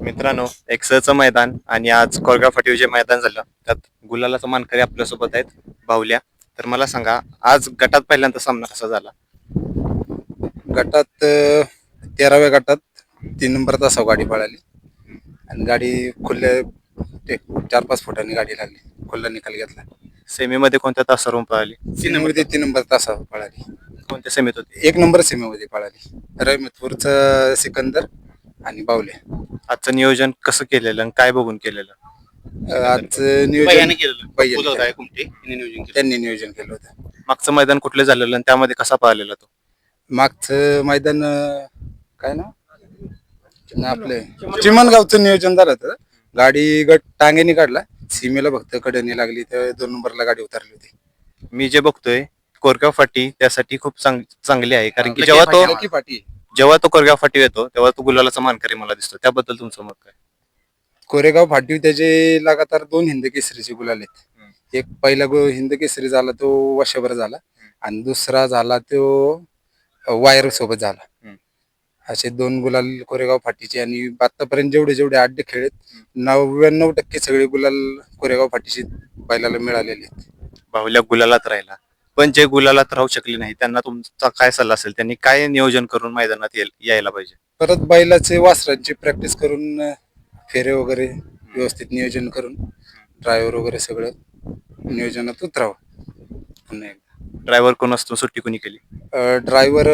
मित्रांनो एक्सचं मैदान आणि आज कोरगाव फाटीव जे मैदान झालं. त्यात गुलालाचा मानकरी आपल्यासोबत आहेत बाहुल्या. तर मला सांगा आज गटात पहिल्यांदा सामना कसा झाला? गटात अ, तेराव्या गटात तीन नंबर तासाव गाडी पळाली. आणि गाडी खुल्या ते चार पाच फुटांनी गाडी लागली खुल्ला निकाल घेतला. सेमीमध्ये कोणत्या तासावरून पळाली? सीमेमध्ये तीन नंबर तासावर पळाली. कोणत्या सेमीत होती? एक नंबर सीमेमध्ये पळाली. रहिमतपूरचं सिकंदर आणि बावले आजचं नियोजन कसं केलेलं आणि काय बघून केलेलं? अ, आजचं नियोजन भैयाने केलेलं. भैयाने बोलवत केलं. आहे कुमटे. यांनी नियोजन केलं त्यांनी नियोजन केलं होतं. मागचं मैदान कुठलं झालेलं आणि त्यामध्ये कसा पळालेला तो? मागचं मैदान अ, काय ना ना आपलं. चिमणगावचं नियोजन झालं होतं. गाडी गट टांगेने काढला. सीमेला फक्त कडनी लागली तर दोन नंबरला गाडी उतरली होती. मी जे बघतोय कोरगाव फाटी त्यासाठी खूप चांग- चांगली आहे. कारण की लकी जेव्हा तो फाटी, लकी जेव्हा तो कोरगाव फाटी येतो तेव्हा तो गुलालाचा मानकरी मला दिसतो. त्याबद्दल तुमचं मत काय? कोरेगाव फाटीव त्याचे लगातार दोन हिंद केसरीचे गुलाल आहेत. एक पहिला गो हिंद केसरी झाला तो वर्षभर झाला. आणि दुसरा झाला तो वायर सोबत झाला. असे दोन गुलाल कोरेगाव फाटीचे आणि आतापर्यंत जेवढे जेवढे आड्डे खेळत नव्याण्णव टक्के सगळे गुलाल कोरेगाव फाटीचे बैलाला मिळालेले आहेत. बाहुल्या गुलालात राहिला. पण जे गुलालात राहू शकले नाही त्यांना तुमचा काय सल्ला असेल? त्यांनी काय नियोजन करून मैदानात येल- यायला पाहिजे? परत बैलाचे वासरांची प्रॅक्टिस करून अं, फेरे वगैरे व्यवस्थित नियोजन करून ड्रायव्हर वगैरे सगळं नियोजनात उतरावं पुन्हा एकदा. ड्रायव्हर कोण असतो? सुट्टी कोणी केली? Driver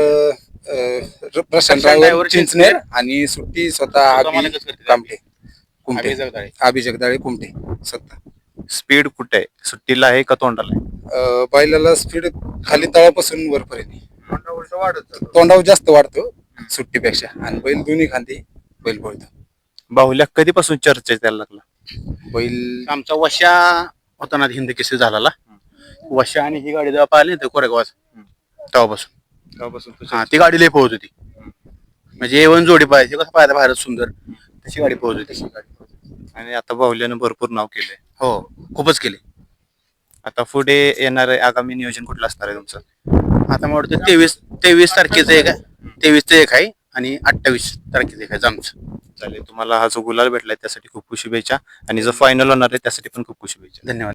Prashant driver driver Chinchner आणि सुट्टी स्वतः आबी मालकच करते. कामटे कुमटे जगदाळे. आबी जगदाळे कुमटे स्वतः स्पीड कुठे आहे? सुट्टीला आहे का तोंडाला आहे? अं, बैलाला स्पीड खाली तळापासून वरपर्यंत. आहे. तोंडावर जास्त वाढतो सुट्टीपेक्षा. आणि बैल दोन्ही खांदी बैल पळतो बाहुल्या कधीपासून चर्चेत यायला लागला? बैल आमचा वशा होता ना हिंद केसरी झाला वशा आणि ही गाडी जेव्हा पाहिली तर कोरेगावात तेव्हापासून. तेव्हापासून हा ती गाडी लई पोहत होती. म्हणजे एवन जोडी पाहिजे कसं पाहिजे बाहेर सुंदर. तशी गाडी पोहत होती. आणि आता बाहुल्यानं भरपूर नाव केलंय. हो खूपच केले आता पुढे येणार आगामी नियोजन कुठलं असणार आहे तुमचं? आता मला वाटतं तेवीस तेवीस तारखेचं एक आहे. तेवीस ते एक आहे आणि अठ्ठावीस तारखेचं एक आहे आमचं चालेल तुम्हाला हा जो गुलाल भेटलाय त्यासाठी खूप खूप शुभेच्छा आणि जो फायनल होणार आहे त्यासाठी पण खूप खूप शुभेच्छा. धन्यवाद.